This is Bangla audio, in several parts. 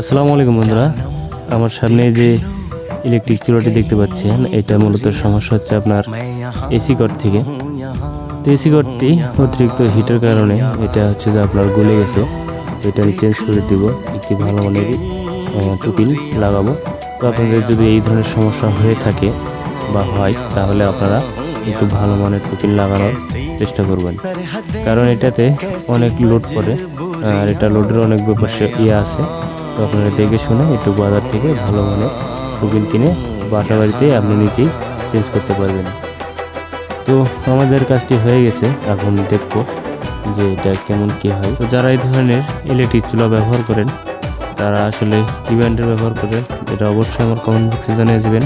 আসসালামু আলাইকুম বন্ধুরা। আমার সামনে যে ইলেকট্রিক চুলাটি দেখতে পাচ্ছেন, এটা মূলত সমস্যা হচ্ছে আপনার এসি কট থেকে। তো এসি কটটি অতিরিক্ত হিটের কারণে এটা হচ্ছে যে আপনার গলে গেছে। এটা আমি চেঞ্জ করে দিব, একটি ভালো মানের টুপিন লাগাবো। তো আপনাদের যদি এই ধরনের সমস্যা হয়ে থাকে বা হয়, তাহলে আপনারা একটু ভালো মানের টুপিন লাগানোর চেষ্টা করবেন। কারণ এটাতে অনেক লোড পড়ে, আর এটা লোডের অনেক ব্যাপার ইয়ে আছে। তো আপনারা দেখে শুনে একটু বাজার থেকে ভালো মানের টুপিন কিনে বাসা বাড়িতে আপনি নিজেই চেঞ্জ করতে পারবেন। তো আমাদের কাজটি হয়ে গেছে, এখন দেখব যে এটা কেমন কি হয়। তো যারা এই ধরনের ইলেকট্রিক চুলা ব্যবহার করেন, তারা আসলে ব্র্যান্ডের ব্যবহার করেন, এটা অবশ্যই আমার কমেন্ট বক্সে জানিয়ে দেবেন।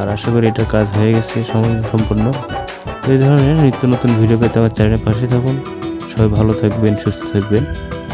আর আশা করি এটার কাজ হয়ে গেছে, সম- সম্পূর্ণ। তো এই ধরনের নিত্য নতুন ভিডিও পেতে আমার চ্যানেলের পাশে থাকুন। সবাই ভালো থাকবেন, সুস্থ থাকবেন।